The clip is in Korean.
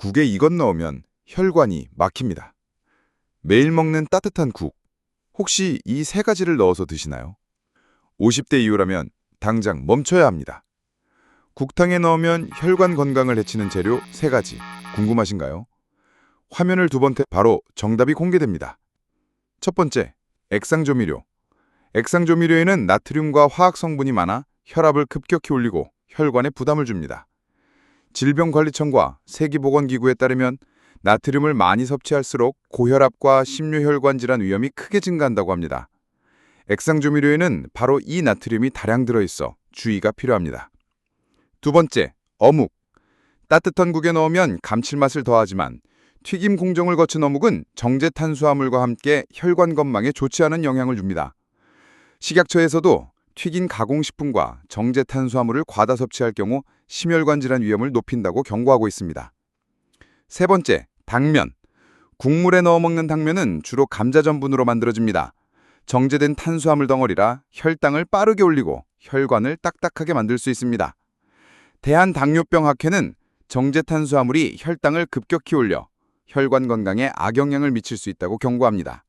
국에 이것 넣으면 혈관이 막힙니다. 매일 먹는 따뜻한 국. 혹시 이 세 가지를 넣어서 드시나요? 50대 이후라면 당장 멈춰야 합니다. 국탕에 넣으면 혈관 건강을 해치는 재료 세 가지. 궁금하신가요? 화면을 두번태 바로 정답이 공개됩니다. 첫 번째, 액상조미료. 액상조미료에는 나트륨과 화학 성분이 많아 혈압을 급격히 올리고 혈관에 부담을 줍니다. 질병관리청과 세계보건기구에 따르면 나트륨을 많이 섭취할수록 고혈압과 심류혈관 질환 위험이 크게 증가한다고 합니다. 액상조미료에는 바로 이 나트륨이 다량 들어있어 주의가 필요합니다. 두 번째, 어묵. 따뜻한 국에 넣으면 감칠맛을 더하지만 튀김 공정을 거친 어묵은 정제 탄수화물과 함께 혈관 건강에 좋지 않은 영향을 줍니다. 식약처에서도 튀긴 가공식품과 정제 탄수화물을 과다 섭취할 경우 심혈관 질환 위험을 높인다고 경고하고 있습니다. 세 번째, 당면. 국물에 넣어 먹는 당면은 주로 감자 전분으로 만들어집니다. 정제된 탄수화물 덩어리라 혈당을 빠르게 올리고 혈관을 딱딱하게 만들 수 있습니다. 대한당뇨병 학회는 정제 탄수화물이 혈당을 급격히 올려 혈관 건강에 악영향을 미칠 수 있다고 경고합니다.